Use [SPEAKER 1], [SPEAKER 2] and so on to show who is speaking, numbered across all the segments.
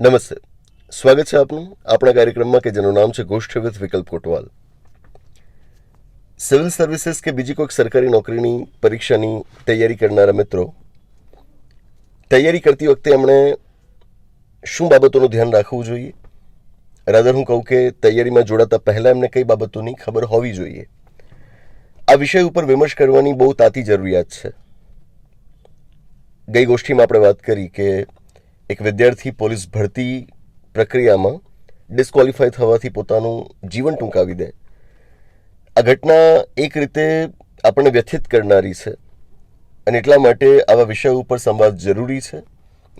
[SPEAKER 1] નમસ્તે. સ્વાગત છે આપનું આપણા કાર્યક્રમમાં કે જેનું નામ છે ગોષ્ઠ વિથ વિકલ્પ કોટવાલ. સિવિલ સર્વિસીસ કે બીજી કોઈક સરકારી નોકરીની પરીક્ષાની તૈયારી કરનારા મિત્રો, તૈયારી કરતી વખતે એમણે શું બાબતોનું ધ્યાન રાખવું જોઈએ? રાધર, હું કહું કે તૈયારીમાં જોડાતા પહેલાં એમને કઈ બાબતોની ખબર હોવી જોઈએ? આ વિષય ઉપર વિમર્શ કરવાની બહુ તાતી જરૂરિયાત છે. ગઈ ગોષ્ઠીમાં આપણે વાત કરી કે એક વિદ્યાર્થી પોલીસ ભરતી પ્રક્રિયામાં ડિસ્ક્વોલિફાય થવાથી પોતાનું જીવન ટૂંકાવી દે. આ ઘટના એક રીતે આપણને વ્યથિત કરનારી છે અને એટલા માટે આવા વિષય ઉપર સંવાદ જરૂરી છે.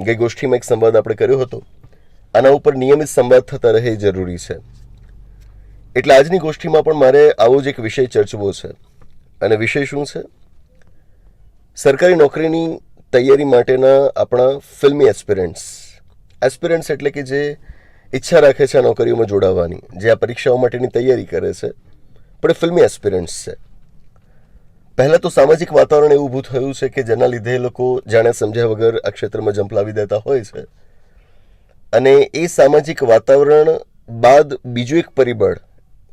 [SPEAKER 1] ગઈ ગોષ્ઠીમાં એક સંવાદ આપણે કર્યો હતો. આના ઉપર નિયમિત સંવાદ થતા રહે જરૂરી છે. એટલે આજની ગોષ્ઠીમાં પણ મારે આવો જ એક વિષય ચર્ચવો છે. અને વિષય શું છે? સરકારી નોકરીની તૈયારી માટેના આપણા ફિલ્મી એસ્પિરન્ટ્સ. એસ્પિરન્ટ્સ એટલે કે જે ઈચ્છા રાખે છે આ નોકરીઓમાં જોડાવાની, જે આ પરીક્ષાઓ માટેની તૈયારી કરે છે. પણ એ ફિલ્મી એસ્પિરન્ટ્સ છે. પહેલાં તો સામાજિક વાતાવરણ એવું ઊભું થયું છે કે જેના લીધે લોકો જાણે સમજ્યા વગર આ ક્ષેત્રમાં જંપલાવી દેતા હોય છે. અને એ સામાજિક વાતાવરણ બાદ બીજું એક પરિબળ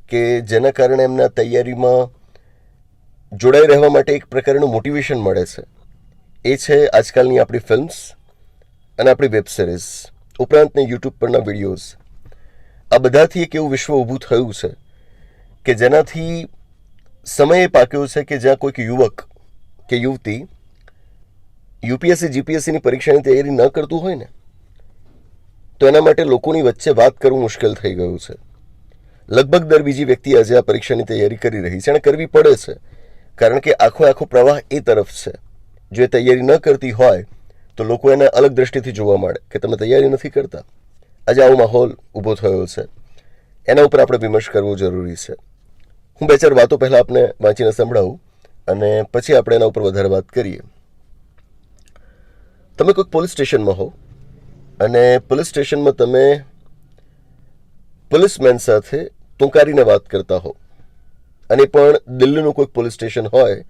[SPEAKER 1] કે જેના કારણે એમના તૈયારીમાં જોડાઈ રહેવા માટે એક પ્રકારનું મોટિવેશન મળે છે. એ છે આજકાલની આપણી ફિલ્મ્સ અને આપણી વેબ સિરીઝ ઉપરાંતની યુટ્યુબ પરના વિડીયોઝ આ બધાથી એક એવું વિશ્વ ઊભું થયું છે કે જેનાથી સમય પાક્યો છે કે જ્યાં કોઈક યુવક કે યુવતી યુપીએસસી, જીપીએસસીની પરીક્ષાની તૈયારી ન કરતું હોય ને, તો એના માટે લોકોની વચ્ચે વાત કરવું મુશ્કેલ થઈ ગયું છે. લગભગ દર બીજી વ્યક્તિ આજે આ પરીક્ષાની તૈયારી કરી રહી છે અને કરવી પડે છે. કારણ કે આખો આખો પ્રવાહ એ તરફ છે. જો એ તૈયારી ન કરતી હોય, તો લોકો એને અલગ દ્રષ્ટિથી જોવા મળે કે તમે તૈયારી નથી કરતા. આજે આવો માહોલ ઊભો થયો છે. એના ઉપર આપણે વિમર્શ કરવો જરૂરી છે. હું બે ચાર વાતો પહેલાં આપને વાંચીને સંભળાવું અને પછી આપણે એના ઉપર વધારે વાત કરીએ. તમે કોઈક પોલીસ સ્ટેશનમાં હો અને પોલીસ સ્ટેશનમાં તમે પોલીસમેન સાથે ટૂંકારીને વાત કરતા હો અને પણ દિલ્હીનું કોઈક પોલીસ સ્ટેશન હોય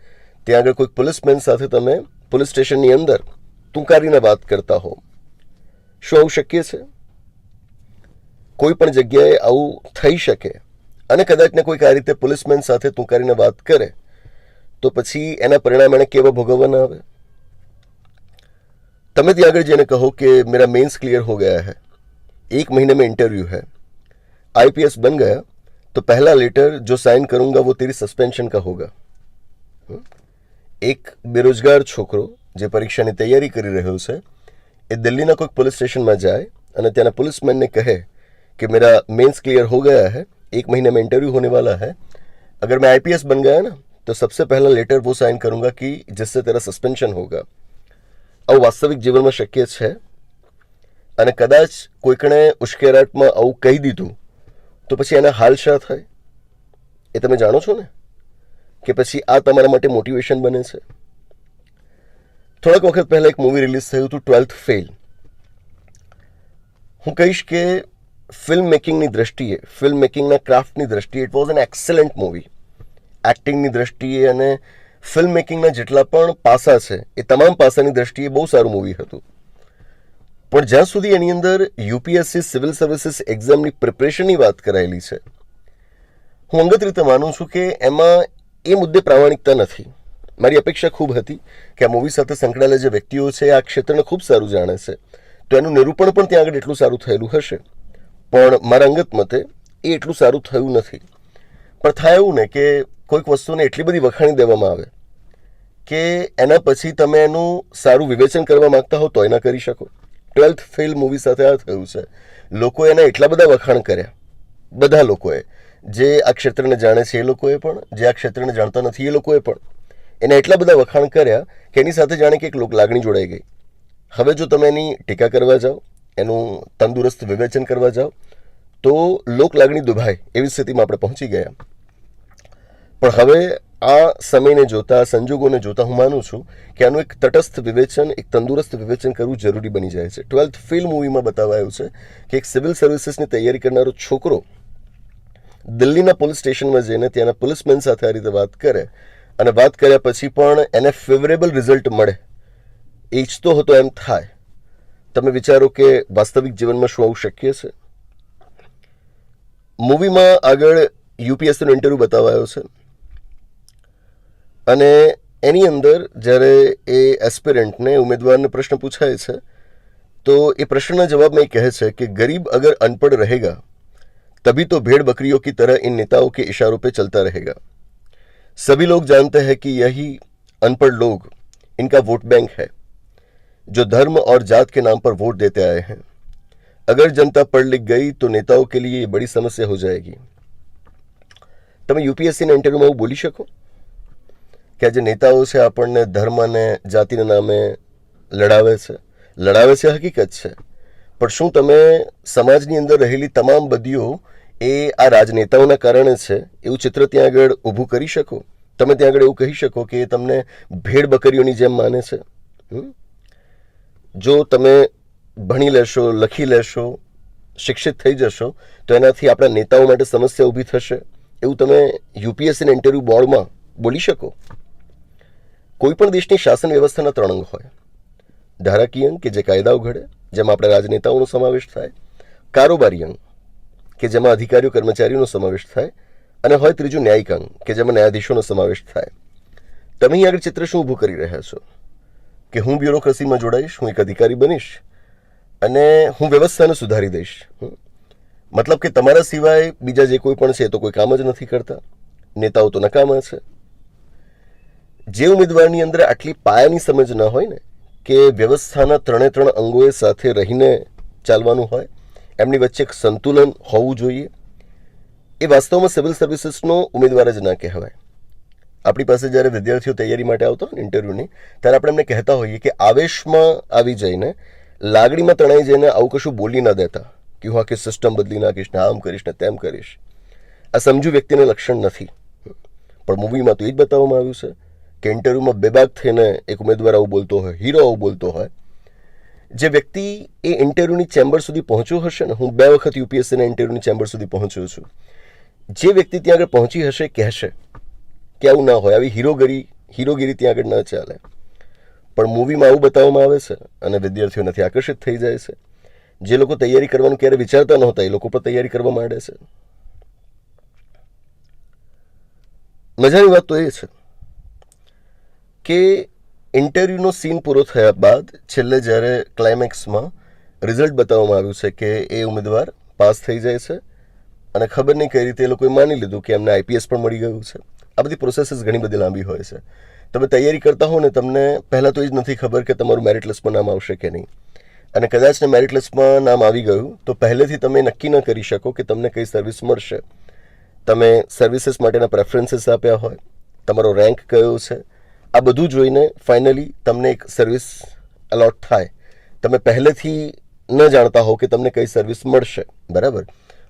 [SPEAKER 1] ત્યાં આગળ કોઈક પોલીસમેન સાથે તમે પોલીસ સ્ટેશનની અંદર ટૂંકારીને વાત કરતા હો શું આવું શક્ય છે કોઈ પણ જગ્યાએ આવું થઈ શકે અને કદાચ ને કોઈક આ રીતે પોલીસમેન સાથે ટૂંકારીને વાત કરે તો પછી એના પરિણામ એને કેવા ભોગવવાના આવે તમે ત્યાં આગળ જઈને કહો કે मेरा मेंस क्लियर हो गया है एक महीने में इंटरव्यू है आईपीएस बन गया तो पहला लेटर जो साइन करूंगा वो तेरी सस्पेंशन का होगा हम्म? એક બેરોજગાર છોકરો જે પરીક્ષાની તૈયારી કરી રહ્યો છે, એ દિલ્હીના કોઈક પોલીસ સ્ટેશનમાં જાય અને ત્યાંના પોલીસમેનને કહે કે, મેરા મેન્સ ક્લિયર હો ગયા है એક મહિનામાં में इंटरव्यू होने वाला है अगर मैं आईपीएस बन गया ना तो सबसे पहला लेटर वो साइन करूँगा कि તેરા સસ્પેન્શન હોગા. આવું વાસ્તવિક જીવનમાં શક્ય છે અને કદાચ કોઈકણે ઉશ્કેરાટમાં આવું કહી દીધું, તો પછી એના હાલ શા થાય? એ તમે જાણો છો ને? કે પછી આ તમારા માટે મોટિવેશન બને છે? થોડાક વખત પહેલાં એક મૂવી રિલીઝ થયું હતું ટ્વેલ્થ ફેલ હું કહીશ કે ફિલ્મ મેકિંગની દ્રષ્ટિએ ફિલ્મ મેકિંગના ક્રાફ્ટની દ્રષ્ટિએ it was an excellent movie એક્ટિંગની દ્રષ્ટિએ અને ફિલ્મ મેકિંગના જેટલા પણ પાસા છે, એ તમામ પાસાની દ્રષ્ટિએ બહુ સારું મૂવી હતું. પણ જ્યાં સુધી એની અંદર યુપીએસસી સિવિલ સર્વિસીસ એક્ઝામની પ્રિપરેશનની વાત કરાયેલી છે, હું અંગત રીતે માનું છું કે એમાં એ મુદ્દે પ્રામાણિકતા નથી. મારી અપેક્ષા ખૂબ હતી કે આ મૂવી સાથે સંકળાયેલા જે વ્યક્તિઓ છે, આ ક્ષેત્રને ખૂબ સારું જાણે છે. તો એનું નિરૂપણ પણ ત્યાં આગળ એટલું સારું થયેલું હશે. પણ મારા અંગત મતે એ એટલું સારું થયું નથી. પણ થાય એવું ને કે કોઈક વસ્તુને એટલી બધી વખાણી દેવામાં આવે કે એના પછી તમે એનું સારું વિવેચન કરવા માગતા હો તો એના કરી શકો. ટ્વેલ્થ ફેલ મૂવી સાથે આ થયું છે. લોકોએ એના એટલા બધા વખાણ કર્યા. બધા લોકોએ. જે આ ક્ષેત્રને જાણે છે એ લોકોએ પણ, જે આ ક્ષેત્રને જાણતા નથી એ લોકોએ પણ. એના એટલા બધા વખાણ કર્યા કે એની સાથે જાણે કે એક લોક, લાગણી જોડાઈ ગઈ. હવે જો તમે એની ટીકા કરવા જાઓ, એનું તંદુરસ્ત વિવેચન કરવા જાઓ, તો લોક લાગણી દુભાય એવી સ્થિતિમાં આપણે પહોંચી ગયા. પણ હવે આ સમયને જોતા, સંજોગોને જોતા હું માનું છું કે આનું એક તટસ્થ વિવેચન, એક તંદુરસ્ત વિવેચન કરવું જરૂરી બની જાય છે. ટ્વેલ્થ ફિલ્મ મૂવીમાં બતાવાયું છે કે એક સિવિલ સર્વિસીસની તૈયારી કરનારો છોકરો દિલ્હીના પોલીસ સ્ટેશનમાં જઈને ત્યાંના પોલીસમેન સાથે આ રીતે વાત કરે અને વાત કર્યા પછી પણ એને ફેવરેબલ રિઝલ્ટ મળે. ઈચ્છતો હતો એમ થાય. તમે વિચારો કે વાસ્તવિક જીવનમાં શું આવું શક્ય છે? મૂવીમાં આગળ યુપીએસસીનો ઇન્ટરવ્યૂ બતાવાયો છે. અને એની અંદર જ્યારે એ એસ્પિરન્ટને ઉમેદવારને પ્રશ્ન પૂછાય છે, તો એ પ્રશ્નના જવાબમાં એ કહે છે કે ગરીબ અગર અનપઢ રહેગા तभी तो भेड़ बकरियों की तरह इन नेताओं के इशारों पे चलता रहेगा सभी लोग जानते हैं कि यही अनपढ़ लोग इनका वोट बैंक है जो धर्म और जात के नाम पर वोट देते आए हैं अगर जनता पढ़ लिख गई तो नेताओं के लिए ये बड़ी समस्या हो जाएगी તમે યુપીએસસીના ઇન્ટરવ્યુમાં એવું બોલી શકો કે આ જે નેતાઓ છે આપણને ધર્મ અને જાતિના નામે લડાવે છે લડાવે છે હકીકત છે પણ શું તમે સમાજની અંદર રહેલી તમામ બદીઓ એ આ રાજનેતાઓના કારણે છે? એવું ચિત્ર ત્યાં આગળ ઊભું કરી શકો? તમે ત્યાં આગળ એવું કહી શકો કે એ તમને ભેડ બકરીઓની જેમ માને છે? જો તમે ભણી લેશો, લખી લેશો, શિક્ષિત થઈ જશો, તો એનાથી આપણા નેતાઓ માટે સમસ્યા ઊભી થશે. એવું તમે યુપીએસસીના ઇન્ટરવ્યૂ બોર્ડમાં બોલી શકો? કોઈ પણ દેશની શાસન વ્યવસ્થાના ત્રણ અંગ હોય. ધારાકીય કે જે કાયદાઓ ઘડે. જેમાં આપણા રાજનેતાઓનો સમાવેશ થાય કારોબારી અંગ કે જેમાં અધિકારીઓ, કર્મચારીઓનો સમાવેશ થાય, અને હોય ત્રીજું ન્યાયિક અંગ કે જેમાં ન્યાયાધીશોનો સમાવેશ થાય. તમે અહીં આગળ ચિત્ર શું ઊભું કરી રહ્યા છો? કે હું બ્યુરોક્રસીમાં જોડાઈશ, હું એક અધિકારી બનીશ, અને હું વ્યવસ્થાને સુધારી દઈશ. મતલબ કે તમારા સિવાય બીજા જે કોઈ પણ છે એ તો કોઈ કામ જ નથી કરતા? નેતાઓ તો નકામા છે. જે ઉમેદવારની અંદર આટલી પાયાની સમજ ન હોય ને કે વ્યવસ્થાના ત્રણે ત્રણ અંગોએ સાથે રહીને ચાલવાનું હોય, એમની વચ્ચે એક સંતુલન હોવું જોઈએ. એ વાસ્તવમાં સિવિલ સર્વિસીસનો ઉમેદવાર જ ના કહેવાય. આપણી પાસે જ્યારે વિદ્યાર્થીઓ તૈયારી માટે આવતો ઇન્ટરવ્યૂની, ત્યારે આપણે એમને કહેતા હોઈએ કે આવેશમાં આવી જઈને, લાગણીમાં તણાઈ જઈને આવું કશું બોલી ન દેતા. કે હું આખી સિસ્ટમ બદલી નાખીશ ને આમ કરીશ ને તેમ કરીશ. આ સમજુ વ્યક્તિને લક્ષણ નથી. પણ મૂવીમાં તો એ જ બતાવવામાં આવ્યું છે. કે ઇન્ટરવ્યૂમાં બેબાક થઈને એક ઉમેદવાર આવું બોલતો હોય, હીરો આવું બોલતો હોય, જે વ્યક્તિ એ ઇન્ટરવ્યૂની ચેમ્બર સુધી પહોંચ્યો હશે ને, હું બે વખત યુપીએસસીના ઇન્ટરવ્યૂની ચેમ્બર સુધી પહોંચ્યો છું, જે વ્યક્તિ ત્યાં આગળ પહોંચી હશે, કહેશે કે આવું ના હોય, આવી હીરોગીરી હીરોગીરી ત્યાં આગળ ન ચાલે. પણ મૂવીમાં આવું બતાવવામાં આવે છે અને વિદ્યાર્થીઓ નથી આકર્ષિત થઈ જાય છે. જે લોકો તૈયારી કરવાનું ક્યારે વિચારતા નહોતા, એ લોકો પણ તૈયારી કરવા માંડે છે. મજાની વાત તો એ છે. કે ઇન્ટરવ્યૂનો સીન પૂરો થયા બાદ છેલ્લે જ્યારે ક્લાઇમેક્સમાં રિઝલ્ટ બતાવવામાં આવ્યું છે કે એ ઉમેદવાર પાસ થઈ જાય છે અને ખબર નહીં કઈ રીતે એ લોકોએ માની લીધું કે એમને આઈપીએસ પણ મળી ગયું છે. આ બધી પ્રોસેસીસ ઘણી બધી લાંબી હોય છે. તમે તૈયારી કરતા હો ને તમને પહેલાં તો એ જ નથી ખબર કે તમારું મેરિટ લિસ્ટમાં નામ આવશે કે નહીં. અને કદાચ ને મેરિટ લિસ્ટમાં નામ આવી ગયું તો પહેલેથી તમે નક્કી ન કરી શકો કે તમને કઈ સર્વિસ મળશે. તમે સર્વિસીસ માટેના પ્રેફરન્સીસ આપ્યા હોય. તમારો રેન્ક કયો છે? આ બધું જોઈને ફાઇનલી તમને એક સર્વિસ અલોટ થાય. તમે પહેલેથી ન જાણતા હો કે તમને કઈ સર્વિસ મળશે. બરાબર?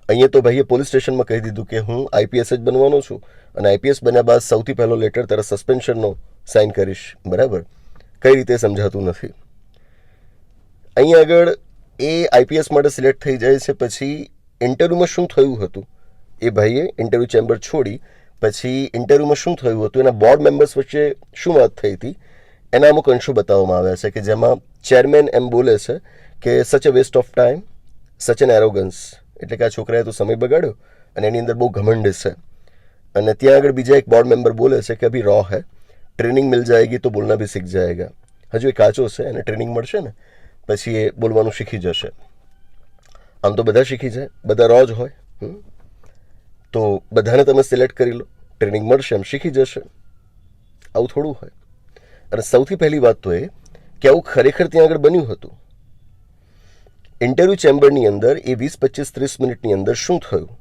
[SPEAKER 1] અહીંયા તો ભાઈએ પોલીસ સ્ટેશનમાં કહી દીધું કે હું આઈપીએસ જ બનવાનો છું અને આઈપીએસ બન્યા બાદ સૌથી પહેલો લેટર તારા સસ્પેન્શનનો સાઇન કરીશ. બરાબર? કઈ રીતે સમજાતું નથી. અહીંયા આગળ એ આઈપીએસ માટે સિલેક્ટ થઈ જાય છે. પછી ઇન્ટરવ્યૂમાં શું થયું હતું? એ ભાઈએ ઇન્ટરવ્યૂ ચેમ્બર છોડી પછી ઇન્ટરવ્યૂમાં શું થયું હતું? એના બોર્ડ મેમ્બર્સ વચ્ચે શું વાત થઈ હતી? એના અમુક અંશો બતાવવામાં આવ્યા છે કે જેમાં ચેરમેન એમ બોલે છે કે such a waste of time such an arrogance એટલે કે આ છોકરાએ તો સમય બગાડ્યો અને એની અંદર બહુ ઘમંડ છે. અને ત્યાં આગળ બીજા એક બોર્ડ મેમ્બર બોલે છે કે અભી રો હે. ટ્રેનિંગ મિલ જાયગી તો બોલના ભી શીખ જાયગા. હજુ એ કાચો છે એને ટ્રેનિંગ મળશે ને, પછી એ બોલવાનું શીખી જશે. આમ તો બધા શીખી જાય, બધા રો જ હોય તો બધાને તમે સિલેક્ટ કરી લો. ટ્રેનિંગ મળશે, એમ શીખી જશે. આવું થોડું હોય. અને સૌથી પહેલી વાત તો એ કે આવું ખરેખર ત્યાં આગળ બન્યું હતું. ઇન્ટરવ્યૂ ચેમ્બરની અંદર એ વીસ, પચીસ, ત્રીસ મિનિટની અંદર શું થયું?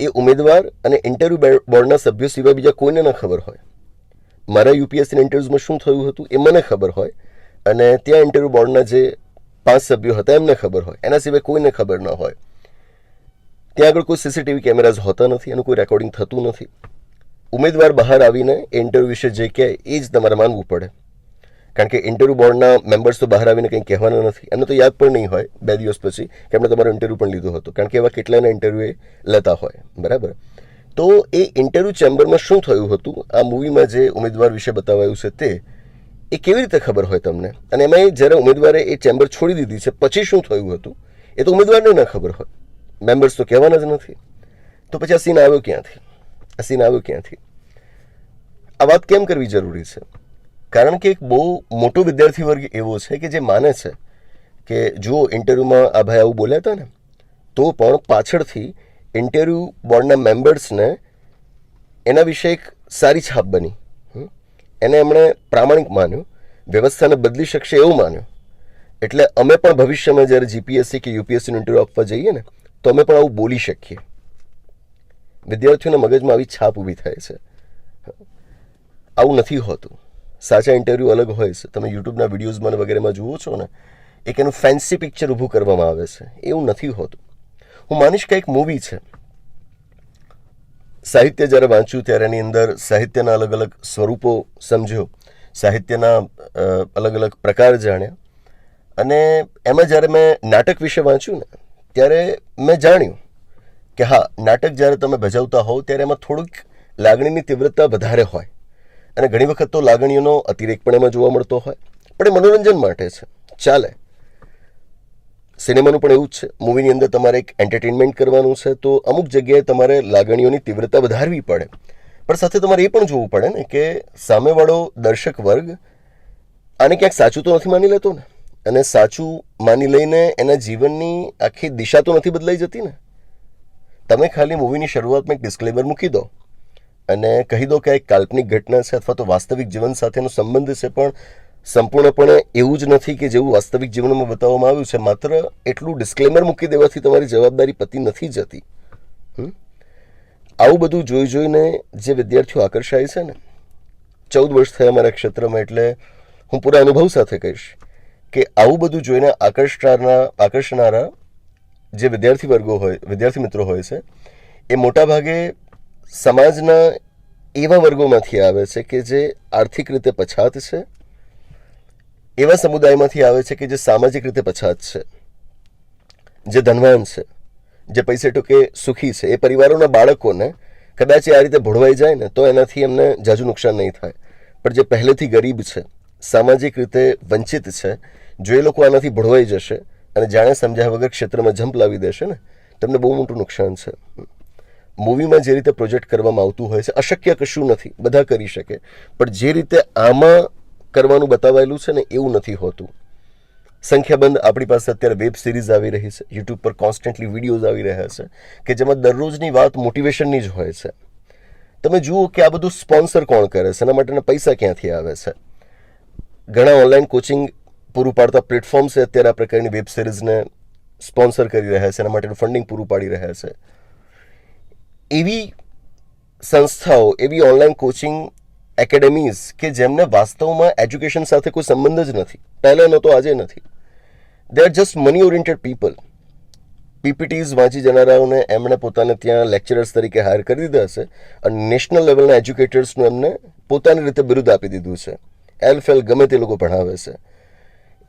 [SPEAKER 1] એ ઉમેદવાર અને ઇન્ટરવ્યૂ બોર્ડના સભ્યો સિવાય બીજા કોઈને ન ખબર હોય. મારા યુપીએસસીના ઇન્ટરવ્યૂઝમાં શું થયું હતું એ મને ખબર હોય. અને ત્યાં ઇન્ટરવ્યૂ બોર્ડના જે પાંચ સભ્યો હતા એમને ખબર હોય. એના સિવાય કોઈને ખબર ન હોય. ત્યાં આગળ કોઈ સીસીટીવી કેમેરાઝ હોતા નથી એનું કોઈ રેકોર્ડિંગ થતું નથી. ઉમેદવાર બહાર આવીને ઇન્ટરવ્યૂ વિશે જે કહે એ જ તમારે માનવું પડે. કારણ કે ઇન્ટરવ્યૂ બોર્ડના મેમ્બર્સ તો બહાર આવીને કંઈ કહેવાના નથી. એમને તો યાદ પણ નહીં હોય, બે દિવસ પછી, કે એમણે તમારો ઇન્ટરવ્યૂ પણ લીધો હતો. કારણ કે એવા કેટલાના ઇન્ટરવ્યૂ લેતા હોય. બરાબર? તો એ ઇન્ટરવ્યૂ ચેમ્બરમાં શું થયું હતું? આ મૂવીમાં જે ઉમેદવાર વિશે બતાવાયું છે તે, એ કેવી રીતે ખબર હોય તમને? અને એમાં જ્યારે ઉમેદવારે એ ચેમ્બર છોડી દીધી છે, પછી શું થયું હતું? એ તો ઉમેદવારને ન ખબર હોય. મેમ્બર્સ તો કહેવાના જ નથી. તો પછી આ સીન આવ્યો ક્યાંથી? આ સીન આવ્યો ક્યાંથી? આ વાત કેમ કરવી જરૂરી છે? કારણ કે એક બહુ મોટો વિદ્યાર્થી વર્ગ એવો છે કે જે માને છે કે જો ઇન્ટરવ્યૂમાં આ ભાઈ આવું બોલ્યા હતા ને, તો પણ પાછળથી ઇન્ટરવ્યૂ બોર્ડના મેમ્બર્સને એના વિશે એક સારી છાપ બની. એને એમણે પ્રામાણિક માન્યું, વ્યવસ્થાને બદલી શકશે એવું માન્યું. એટલે અમે પણ ભવિષ્યમાં જ્યારે જીપીએસસી કે યુપીએસસીનું ઇન્ટરવ્યૂ આપવા જઈએ ને તો અમે પણ આવું બોલી શકીએ. વિદ્યાર્થીઓના મગજમાં આવી છાપ ઊભી થાય છે. આવું નથી હોતું. સાચા ઇન્ટરવ્યૂ અલગ હોય છે. તમે યુટ્યુબના વિડીયોઝમાં વગેરેમાં જુઓ છો ને, એક એનું ફેન્સી પિક્ચર ઊભું કરવામાં આવે છે. એવું નથી હોતું. હું માનીશ કે એક મૂવી છે. સાહિત્ય જ્યારે વાંચ્યું ત્યારે એની અંદર સાહિત્યના અલગ અલગ સ્વરૂપો સમજ્યો. સાહિત્યના અલગ અલગ પ્રકાર જાણ્યા. અને એમાં જ્યારે મેં નાટક વિશે વાંચ્યું ને ત્યારે મેં જાણ્યું કે હા, નાટક જ્યારે તમે ભજવતા હોવ, ત્યારે એમાં થોડુંક લાગણીની તીવ્રતા વધારે હોય. અને ઘણી વખત તો લાગણીઓનો અતિરેક પણ એમાં જોવા મળતો હોય. પણ એ મનોરંજન માટે છે. ચાલે. સિનેમાનું પણ એવું જ છે. મૂવીની અંદર તમારે એક એન્ટરટેનમેન્ટ કરવાનું છે, તો અમુક જગ્યાએ તમારે લાગણીઓની તીવ્રતા વધારવી પડે. પણ સાથે તમારે એ પણ જોવું પડે ને કે સામેવાળો દર્શક વર્ગ આને ક્યાંક સાચું તો નથી માની લેતો ને? અને સાચું માની લઈને એના જીવનની આખી દિશા તો નથી બદલાઈ જતી ને? તમે ખાલી મૂવીની શરૂઆતમાં એક ડિસ્ક્લેમર મૂકી દો અને કહી દો કે એક કાલ્પનિક ઘટના છે અથવા તો વાસ્તવિક જીવન સાથેનો સંબંધ છે, પણ સંપૂર્ણપણે એવું જ નથી કે જેવું વાસ્તવિક જીવનમાં બતાવવામાં આવ્યું છે. માત્ર એટલું ડિસ્ક્લેમર મૂકી દેવાથી તમારી જવાબદારી પતી નથી જતી? આવું બધું જોઈ જોઈને જે વિદ્યાર્થીઓ આકર્ષાય છે ને, ચૌદ વર્ષ થયા મારા ક્ષેત્રમાં એટલે હું પૂરા અનુભવ સાથે કહીશ. કે આવું બધું જોઈને આકર્ષનારા આકર્ષનારા જે વિદ્યાર્થી વર્ગો હોય, વિદ્યાર્થી મિત્રો હોય છે, એ મોટાભાગે સમાજના એવા વર્ગોમાંથી આવે છે કે જે આર્થિક રીતે પછાત છે, એવા સમુદાયમાંથી આવે છે કે જે સામાજિક રીતે પછાત છે, જે ધનવાન છે, જે પૈસે ટૂંકે સુખી છે. એ પરિવારોના બાળકોને કદાચ આ રીતે ભોળવાઈ જાય ને તો એનાથી એમને જાજુ નુકસાન નહીં થાય. પણ જે પહેલેથી ગરીબ છે, સામાજિક રીતે વંચિત છે જો એ લોકો આનાથી ભળવાઈ જશે અને જાણે સમજ્યા વગર ક્ષેત્રમાં જંપ લાવી દેશે ને, તમને બહુ મોટું નુકસાન છે. મૂવીમાં જે રીતે પ્રોજેક્ટ કરવામાં આવતું હોય છે, અશક્ય કશું નથી, બધા કરી શકે. પણ જે રીતે આમાં કરવાનું બતાવાયેલું છે ને, એવું નથી હોતું. સંખ્યાબંધ આપણી પાસે અત્યારે વેબ સિરીઝ આવી રહી છે, યુટ્યુબ પર કોન્સ્ટન્ટલી વિડીયોઝ આવી રહ્યા છે, કે જેમાં દરરોજની વાત મોટિવેશનની જ હોય છે. તમે જુઓ કે આ બધું સ્પોન્સર કોણ કરે છે, એના માટેના પૈસા ક્યાંથી આવે છે? ઘણા ઓનલાઈન કોચિંગ પૂરું પાડતા પ્લેટફોર્મ્સ અત્યારે આ પ્રકારની વેબ સિરીઝને સ્પોન્સર કરી રહ્યા છે, એના માટેનું ફંડિંગ પૂરું પાડી રહ્યા છે. એવી સંસ્થાઓ, એવી ઓનલાઈન કોચિંગ એકેડેમીઝ કે જેમને વાસ્તવમાં એજ્યુકેશન સાથે કોઈ સંબંધ જ નથી. પહેલાં નહોતો આજે નથી. They are just money oriented people PPTs વાંચી જનારાઓને એમણે પોતાને ત્યાં લેક્ચરર્સ તરીકે હાયર કરી દીધા છે અને નેશનલ લેવલના એજ્યુકેટર્સનું એમને પોતાની રીતે બિરુદ આપી દીધું છે. એલ ફેલ ગમે તે લોકો ભણાવે છે.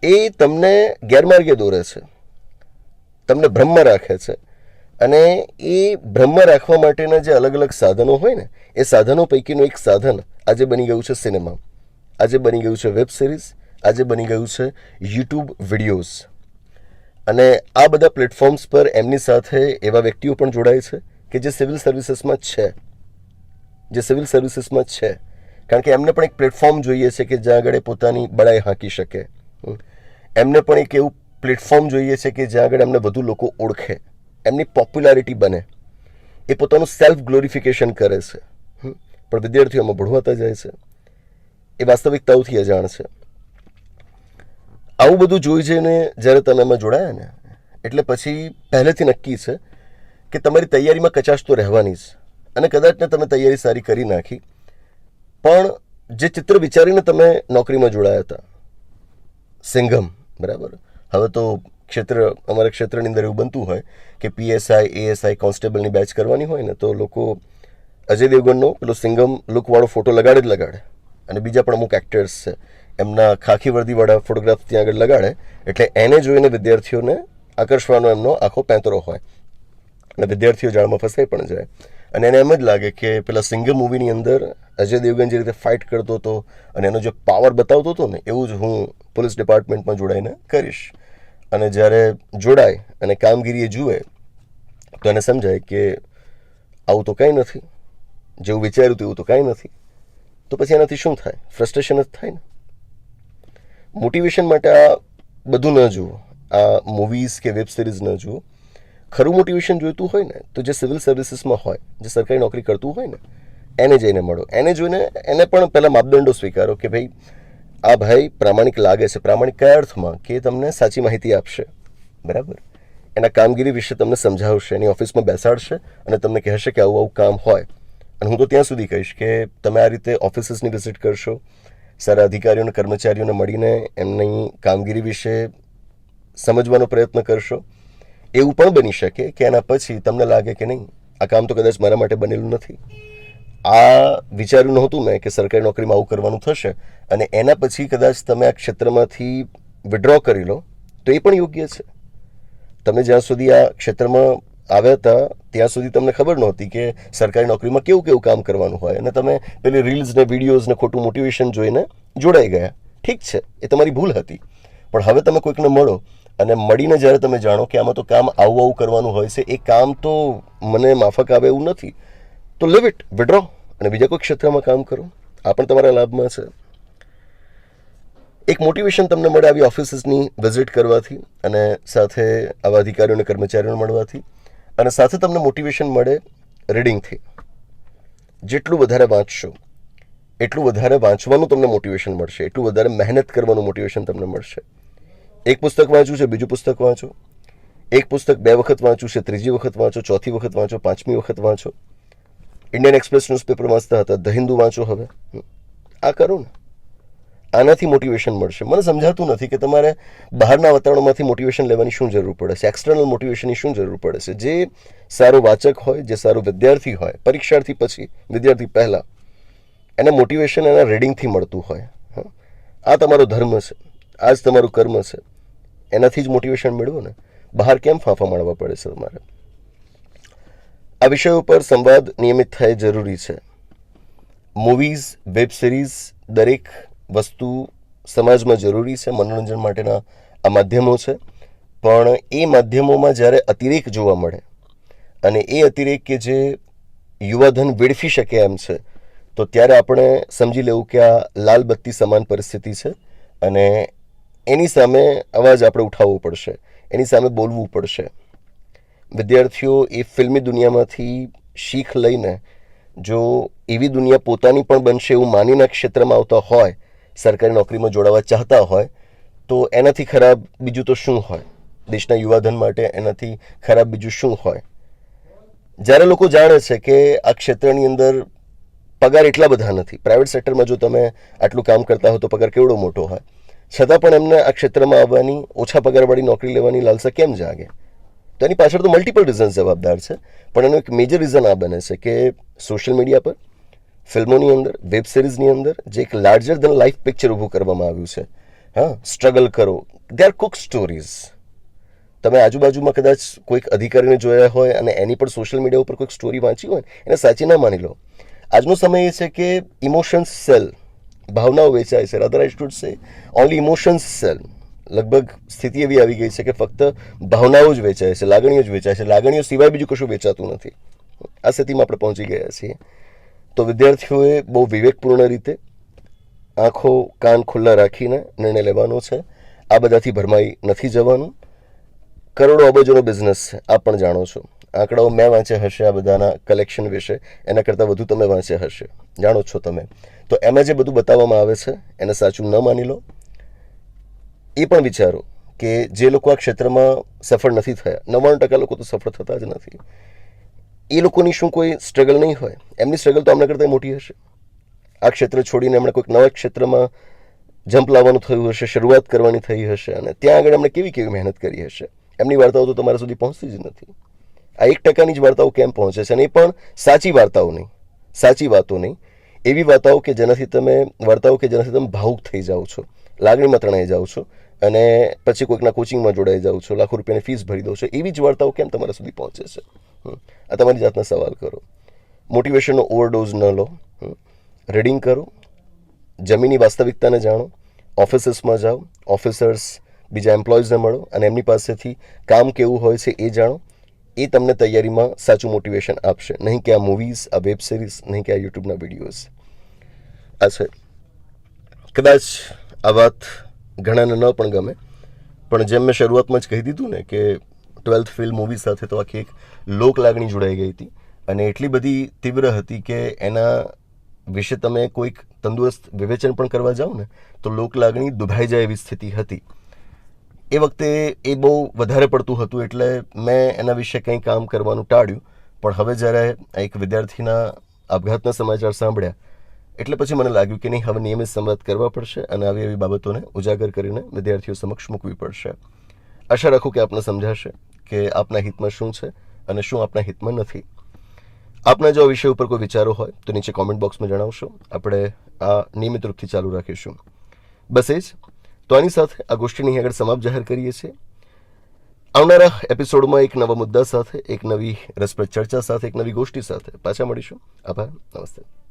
[SPEAKER 1] એ તમને ગેરમાર્ગે દોરે છે. તમને બ્રહ્મ રાખે છે. અને એ બ્રહ્મ રાખવા માટેના જે અલગ અલગ સાધનો હોય ને, એ સાધનો પૈકીનું એક સાધન આજે બની ગયું છે સિનેમા. આજે બની ગયું છે વેબ સિરીઝ. આજે બની ગયું છે યુટ્યુબ વિડીયોઝ. અને આ બધા પ્લેટફોર્મ્સ પર એમની સાથે એવા વ્યક્તિઓ પણ જોડાય છે કે જે સિવિલ સર્વિસીસમાં છે. જે સિવિલ સર્વિસીસમાં છે. કારણ કે એમને પણ એક પ્લેટફોર્મ જોઈએ છે કે જ્યાં આગળ પોતાની બળાઈ હાંકી શકે. એમને પણ એક એવું પ્લેટફોર્મ જોઈએ છે કે જ્યાં આગળ એમને વધુ લોકો ઓળખે. એમની પોપ્યુલારિટી બને. એ પોતાનું સેલ્ફ ગ્લોરિફિકેશન કરે છે. પણ વિદ્યાર્થીઓમાં ભળવાતા જાય છે. એ વાસ્તવિકતાઓથી અજાણ છે. આવું બધું જોઈ જઈને જ્યારે તમે એમાં જોડાયા ને, એટલે પછી પહેલેથી નક્કી છે કે તમારી તૈયારીમાં કચાશ તો રહેવાની જ. અને કદાચ ને તમે તૈયારી સારી કરી નાખી. પણ જે ચિત્ર વિચારીને તમે નોકરીમાં જોડાયા હતા સિંઘમ, બરાબર? હવે તો ક્ષેત્ર, અમારા ક્ષેત્રની અંદર એવું બનતું હોય કે પીએસઆઈ એએસઆઈ કોન્સ્ટેબલની બેચ કરવાની હોય ને, તો લોકો અજય દેવગણનો પેલો સિંઘમ લુકવાળો ફોટો લગાડે જ લગાડે. અને બીજા પણ અમુક એક્ટર્સ છે. એમના ખાખી વર્દીવાળા ફોટોગ્રાફ ત્યાં આગળ લગાડે, એટલે એને જોઈને વિદ્યાર્થીઓને આકર્ષવાનો એમનો આખો પેંતરો હોય. અને વિદ્યાર્થીઓ જાળમાં ફસાઈ પણ જાય. અને એને એમ જ લાગે કે પેલા સિંઘમ મૂવીની અંદર અજય દેવગન જે રીતે ફાઇટ કરતો હતો, અને એનો જે પાવર બતાવતો હતો ને, એવું જ હું પોલીસ ડિપાર્ટમેન્ટમાં જોડાઈને કરીશ. અને જ્યારે જોડાય અને કામગીરી એ જુએ, તો એને સમજાય કે આવું તો કંઈ નથી. જેવું વિચાર્યું તેવું તો કાંઈ નથી. તો પછી એનાથી શું થાય? ફ્રસ્ટ્રેશન જ થાય ને? મોટિવેશન માટે આ બધું ન જુઓ. આ મૂવીઝ કે વેબ સિરીઝ ન જુઓ. ખરું મોટિવેશન જોઈતું હોય ને, તો જે સિવિલ સર્વિસીસમાં હોય, જે સરકારી નોકરી કરતું હોય ને, એને જઈને મળો. એને જોઈને એને પણ પહેલાં માપદંડો સ્વીકારો કે ભાઈ આ ભાઈ પ્રામાણિક લાગે છે. પ્રામાણિક કયા અર્થમાં? કે તમને સાચી માહિતી આપશે. બરાબર? એના કામગીરી વિશે તમને સમજાવશે, એની ઓફિસમાં બેસાડશે અને તમને કહેશે કે આવું આવું કામ હોય. અને હું તો ત્યાં સુધી કહીશ કે તમે આ રીતે ઓફિસીસની વિઝિટ કરશો, સારા અધિકારીઓને, કર્મચારીઓને મળીને એમની કામગીરી વિશે સમજવાનો પ્રયત્ન કરશો. એવું પણ બની શકે કે એના પછી તમને લાગે કે નહીં, આ કામ તો કદાચ મારા માટે બનેલું નથી. આ વિચાર્યું નહોતું મેં કે સરકારી નોકરીમાં આવું કરવાનું થશે અને એના પછી કદાચ તમે આ ક્ષેત્રમાંથી વિડ્રો કરી લો, તો એ પણ યોગ્ય છે. તમે જ્યાં સુધી આ ક્ષેત્રમાં આવ્યા હતા, ત્યાં સુધી તમને ખબર નહોતી કે સરકારી નોકરીમાં કેવું કેવું કામ કરવાનું હોય અને તમે પેલી રીલ્સ ને વિડીયોઝ ખોટું મોટિવેશન જોઈને જોડાઈ ગયા. ઠીક છે, એ તમારી ભૂલ હતી. પણ હવે તમે કોઈકને મળો અને મળીને જ્યારે તમે જાણો કે આમાં તો કામ આવું આવું કરવાનું હોય છે, એ કામ તો મને માફક આવે એવું નથી. તો લીવ ઇટ વિડ્રો અને બીજા કોઈ ક્ષેત્રમાં કામ કરો. આ પણ તમારા લાભમાં છે. એક મોટિવેશન તમને મળે આવી ઓફિસીસની વિઝિટ કરવાથી અને સાથે આવા અધિકારીઓ અને કર્મચારીઓને મળવાથી. અને સાથે તમને મોટિવેશન મળે રીડિંગથી જેટલું વધારે વાંચશો, એટલું વધારે વાંચવાનું તમને મોટિવેશન મળશે. એટલું વધારે મહેનત કરવાનું મોટિવેશન તમને મળશે. એક પુસ્તક વાંચ્યું છે, બીજું પુસ્તક વાંચો. એક પુસ્તક બે વખત વાંચ્યું છે, ત્રીજી વખત વાંચો, ચોથી વખત વાંચો, પાંચમી વખત વાંચો. ઇન્ડિયન એક્સપ્રેસ ન્યૂઝપેપર વાંચતા હતા, ધ હિન્દુ વાંચો હવે. આ કરો ને. આનાથી મોટિવેશન મળશે. મને સમજાતું નથી કે તમારે બહારના વાતાવરણમાંથી મોટિવેશન લેવાની શું જરૂર પડે છે? એક્સટર્નલ મોટિવેશનની શું જરૂર પડે છે? જે સારો વાચક હોય, જે સારો વિદ્યાર્થી હોય, પરીક્ષાર્થી પછી, વિદ્યાર્થી પહેલાં, એને મોટિવેશન એના રીડિંગથી મળતું હોય. આ તમારો ધર્મ છે. આ જ તમારું કર્મ છે. એનાથી જ મોટિવેશન મેળવો ને. બહાર કેમ ફાંફા મારવા પડે છે તમારે? આ વિષયો પર સંવાદ નિયમિત થાય જરૂરી છે. મૂવીઝ વેબ સિરીઝ દરેક વસ્તુ સમાજમાં જરૂરી છે, મનોરંજન માટેના આ માધ્યમો છે. પણ એ માધ્યમોમાં જ્યારે અતિરેક જોવા મળે અને એ અતિરેક કે જે યુવાધન વેડફી શકે એમ છે, તો ત્યારે આપણે સમજી લેવું કે આ લાલ બત્તી સમાન પરિસ્થિતિ છે અને એની સામે અવાજ આપણે ઉઠાવવો પડશે, એની સામે બોલવું પડશે. વિદ્યાર્થીઓ એ ફિલ્મી દુનિયામાંથી શીખ લઈને જો એવી દુનિયા પોતાની પણ બનશે એવું માનીને ક્ષેત્રમાં આવતા હોય, સરકારી નોકરીમાં જોડાવા ચાહતા હોય, તો એનાથી ખરાબ બીજું તો શું હોય? દેશના યુવાધન માટે એનાથી ખરાબ બીજું શું હોય? જ્યારે લોકો જાણે છે કે આ ક્ષેત્રની અંદર પગાર એટલા બધા નથી. પ્રાઇવેટ સેક્ટરમાં જો તમે આટલું કામ કરતા હો તો પગાર કેવડો મોટો હોય? છતાં પણ એમને આ ક્ષેત્રમાં આવવાની ઓછા પગારવાળી નોકરી લેવાની લાલસા કેમ જાગે? તો એની પાછળ તો મલ્ટિપલ રીઝન્સ જવાબદાર છે. પણ એનું એક મેજર રીઝન આ બને છે કે સોશિયલ મીડિયા પર, ફિલ્મોની અંદર વેબ સિરીઝની અંદર જે એક લાર્જર ધન લાઈફ પિક્ચર ઊભું કરવામાં આવ્યું છે, હા સ્ટ્રગલ કરો દે આર કુક સ્ટોરીઝ તમે આજુબાજુમાં કદાચ કોઈક અધિકારીને જોયા હોય અને એની પણ સોશિયલ મીડિયા ઉપર કોઈક સ્ટોરી વાંચી હોય, એને સાચી ના માની લો. આજનો સમય એ છે કે ઇમોશન્સ સેલ ભાવનાઓ વેચાય છે. Rather I should say only emotions sell લગભગ સ્થિતિ એવી આવી ગઈ છે કે ફક્ત ભાવનાઓ જ વેચાય છે, લાગણીઓ જ વેચાય છે. લાગણીઓ સિવાય બીજું કશું વેચાતું નથી. આ સ્થિતિમાં આપણે પહોંચી ગયા છીએ. તો વિદ્યાર્થીઓએ બહુ વિવેકપૂર્ણ રીતે આંખો કાન ખુલ્લા રાખીને નિર્ણય લેવાનો છે. આ બધાથી ભરમાઈ નથી જવાનું. કરોડો અબજોનો બિઝનેસ છે આ પણ જાણો છો. આંકડાઓ મેં વાંચ્યા હશે આ બધાના કલેક્શન વિશે. એના કરતાં વધુ તમે વાંચ્યા હશે. જાણો છો તમે. તો એમાં જે બધું બતાવવામાં આવે છે, એને સાચું ન માની લો. એ પણ વિચારો કે જે લોકો આ ક્ષેત્રમાં સફળ નથી થયા, નવ્વાણું ટકા લોકો તો સફળ થતા જ નથી. એ લોકોની શું કોઈ સ્ટ્રગલ નહીં હોય? એમની સ્ટ્રગલ તો આમના કરતાં મોટી હશે. આ ક્ષેત્ર છોડીને એમણે કોઈક નવા ક્ષેત્રમાં જમ્પ લાવવાનું થયું હશે, શરૂઆત કરવાની થઈ હશે અને ત્યાં આગળ એમણે કેવી કેવી મહેનત કરી હશે? એમની વાર્તાઓ તો તમારા સુધી પહોંચતી જ નથી. આ એક ટકાની જ વાર્તાઓ કેમ પહોંચે છે? અને એ પણ સાચી વાર્તાઓ નહીં, સાચી વાતો નહીં. એવી વાર્તાઓ કે જેનાથી તમે, વાર્તાઓ કે જેનાથી તમે ભાવુક થઈ જાઓ છો, લાગણીમાં તણાઈ જાઓ છો અને પછી કોઈકના કોચિંગમાં જોડાઈ જાઉં છું, લાખો રૂપિયાની ફીસ ભરી દઉં છું, એવી જ વાર્તાઓ કેમ તમારા સુધી પહોંચે છે. આ તમારી જાતના સવાલ કરો. મોટિવેશનનો ઓવરડોઝ ન લો. રીડિંગ કરો. જમીની વાસ્તવિકતાને જાણો. ઓફિસીસમાં જાઓ. ઓફિસર્સ બીજા એમ્પ્લોઈઝને મળો અને એમની પાસેથી કામ કેવું હોય છે એ જાણો. એ તમને તૈયારીમાં સાચું મોટિવેશન આપશે. નહીં કે આ મૂવીઝ આ વેબ સિરીઝ નહીં કે આ યુટ્યુબના વિડીયોઝ આ છે. કદાચ આ વાત ઘણાને ન પણ ગમે. પણ જેમ મેં શરૂઆતમાં જ કહી દીધું ને કે ટ્વેલ્થ ફિલ્મ મૂવી સાથે તો આખી એક લોક લાગણી જોડાઈ ગઈ હતી. અને એટલી બધી તીવ્ર હતી કે એના વિશે તમે કોઈક તંદુરસ્ત વિવેચન પણ કરવા જાઓ ને, તો લોક લાગણી દુભાઈ જાય એવી સ્થિતિ હતી. એ વખતે એ બહુ વધારે પડતું હતું એટલે મેં એના વિશે કંઈ કામ કરવાનું ટાળ્યું. પણ હવે જ્યારે એક વિદ્યાર્થીના આપઘાતના સમાચાર સાંભળ્યા એટલે પછી મને લાગ્યું કે નહીં, હવે નિયમિત સંવાદ કરવા પડશે અને આવી એવી બાબતોને ઉજાગર કરીને વિદ્યાર્થીઓ સમક્ષ મૂકવી પડશે. આશા રાખું કે આપને સમજાશે કે આપના હિતમાં શું છે અને શું આપના હિતમાં નથી. આપના જો વિષય ઉપર કોઈ વિચારો હોય, તો નીચે કોમેન્ટ બોક્સમાં જણાવશો. આપણે આ નિયમિત રૂપથી ચાલુ રાખીશું. બસ એ જ. તો આની સાથે આ ગોષ્ઠીની આગળ સમાપ્ત જાહેર કરીએ છીએ. આવનારા એપિસોડમાં એક નવા મુદ્દા સાથે, એક નવી રસપ્રદ ચર્ચા સાથે, એક નવી ગોષ્ઠી સાથે પાછા મળીશું. આભાર. નમસ્તે.